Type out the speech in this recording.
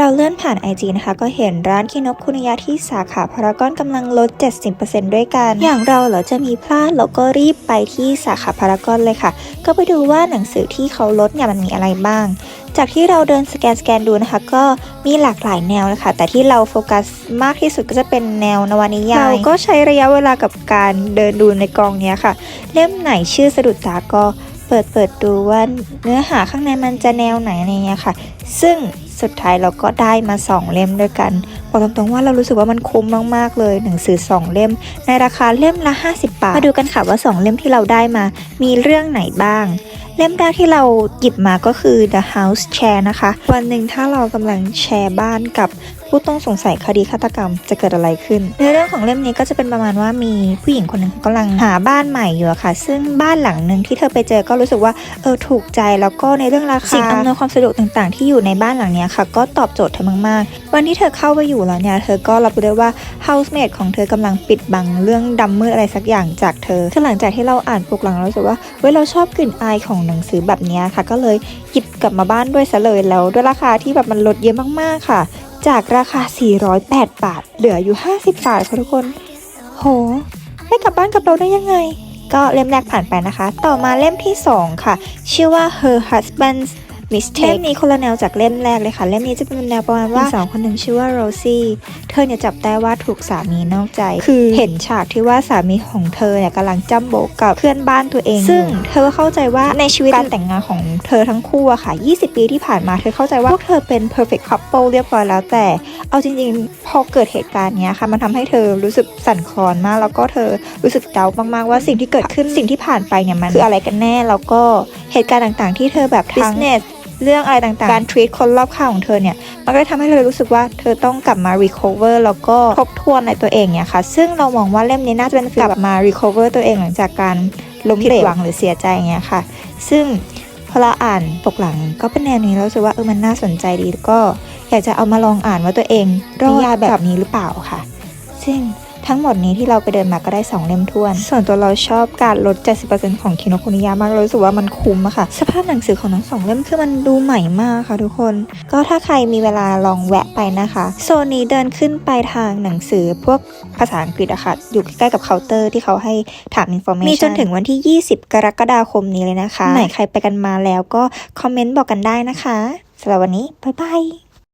เราเลื่อนผ่าน IG นะคะ ก็เห็นร้านคินกคุนิยะที่สาขาพารากอนกำลังลด 70%ด้วยกัน อย่างเราเหรอจะมีพลาดเราก็รีบไปที่สาขาพารากอนเลยค่ะ ก็ไปดูว่าหนังสือที่เขาลดเนี่ยมันมีอะไรบ้าง จากที่เราเดินสแกนสแกนดูนะคะ ก็มีหลากหลายแนวนะคะ แต่ที่เราโฟกัสมากที่สุดก็จะเป็นแนวนวนิยาย เราก็ใช้ระยะเวลากับการเดินดูในกองเนี้ยค่ะ เล่มไหนชื่อสะดุดตาก็เปิดเปิดดูว่าเนื้อหาข้างในมันจะแนวไหนอะไรเงี้ยค่ะ ซึ่ง สุดท้ายเราก็ได้มา 2 เล่มด้วยกันบอกตรงๆว่าเรารู้สึกว่ามันคุ้มมากๆเลยหนังสือ 2 เล่ม ในราคาเล่มละ 50 บาทมาดูกันค่ะว่า 2 เล่มที่เราได้มา มีเรื่องไหนบ้าง เล่มแรกที่เราหยิบมาก็คือ The House Share นะคะ วันหนึ่งถ้าเรากำลังแชร์บ้านกับ ผู้ต้องสงสัยคดีฆาตกรรมจะเกิดอะไรขึ้นในเรื่องของเล่มนี้ก็จะเป็นประมาณว่ามีผู้หญิงคนหนึ่งกำลังหาบ้านใหม่อยู่ค่ะ ซึ่งบ้านหลังหนึ่งที่เธอไปเจอก็รู้สึกว่าเออถูกใจแล้วก็ในเรื่องราคาสิ่งอำนวยความสะดวกต่างๆ ที่อยู่ในบ้านหลังนี้ค่ะ ก็ตอบโจทย์เธอมากๆ วันที่เธอเข้าไปอยู่แล้วเนี่ยเธอก็รับรู้ได้ว่า housemate ของเธอกำลังปิดบังเรื่องดำมืดอะไรสักอย่างจากเธอคือหลังจากที่เราอ่านปกหลังเรารู้สึกว่าเว้ยเราชอบกลิ่นอายของหนังสือแบบนี้ค่ะ ก็เลยหยิบกลับมาบ้านด้วยซะเลยแล้วด้วยราคาที่แบบมันลดเยอะมากๆค่ะ จากราคา 408 บาท เหลืออยู่ 50 บาทค่ะทุกคน โห ไม่กลับบ้านกับเราได้ยังไง ก็เล่มแรกผ่านไปนะคะ ต่อมาเล่มที่ 2 ค่ะ ชื่อว่า Her Husband's Mistake เล่มนี้คนละแนวจากเล่มแรกเลยค่ะ เล่มนี้จะเป็นแนวประมาณว่าสาวคนหนึ่งชื่อว่าโรซี่ เธอเนี่ยจับได้ว่าถูกสามีนอกใจ คือเห็นฉากที่ว่าสามีของเธอเนี่ยกำลังจ้ำโบกกับเพื่อนบ้านตัวเอง ซึ่งเธอก็เข้าใจว่าในชีวิตการแต่งงานของเธอทั้งคู่อะค่ะ 20 ปีที่ผ่านมาเธอเข้าใจว่าพวกเธอเป็น perfect couple เรียบร้อยแล้วแต่ เอาจริงๆ พอเกิดเหตุการณ์เนี้ยค่ะ มันทำให้เธอรู้สึกสั่นคลอนมาก แล้วก็เธอรู้สึกเดามากๆว่าสิ่งที่เกิดขึ้นสิ่งที่ผ่านไปเนี่ยมันคืออะไรกันแน่แล้วก็เหตุการณ์ต่างๆ ที่เธอแบบทั้ง business เรื่องอะไรต่างๆ การ treat คนรอบข้างของเธอเนี่ย มันก็เลยทำให้เธอรู้สึกว่าเธอต้องกลับมา recover แล้วก็ทบทวนในตัวเองเนี่ยค่ะ ซึ่งเรามองว่าเล่มนี้น่าจะเป็นกลับมา recover ตัวเองหลังจากการล้มเหลวหวังหรือเสียใจอย่างเงี้ยค่ะ ซึ่งพอเราอ่านปกหลังก็เป็นแนวนี้แล้วรู้สึกว่าเออมันน่าสนใจดีก็อยากจะเอามาลองอ่านว่าตัวเองรอดแบบนี้หรือเปล่าค่ะ ซึ่ง ทั้งหมดนี้ที่เราไปเดินมาก็ได้ 2 เล่มท้วน ส่วนตัวเราชอบการลด 70%ของคิโนคุนิยามากเรารู้สึกว่ามันคุ้มอะค่ะ สภาพหนังสือของทั้งสองเล่มคือมันดูใหม่มากค่ะทุกคน ก็ถ้าใครมีเวลาลองแวะไปนะคะ โซนนี้เดินขึ้นไปทางหนังสือพวกภาษาอังกฤษอะค่ะ อยู่ใกล้ๆกับเคาน์เตอร์ที่เขาให้ถาม information มีจนถึงวันที่ 20 กรกฎาคมนี้เลยนะคะ ไหนใครไปกันมาแล้วก็คอมเมนต์บอกกันได้นะคะสำหรับวันนี้บ๊ายบาย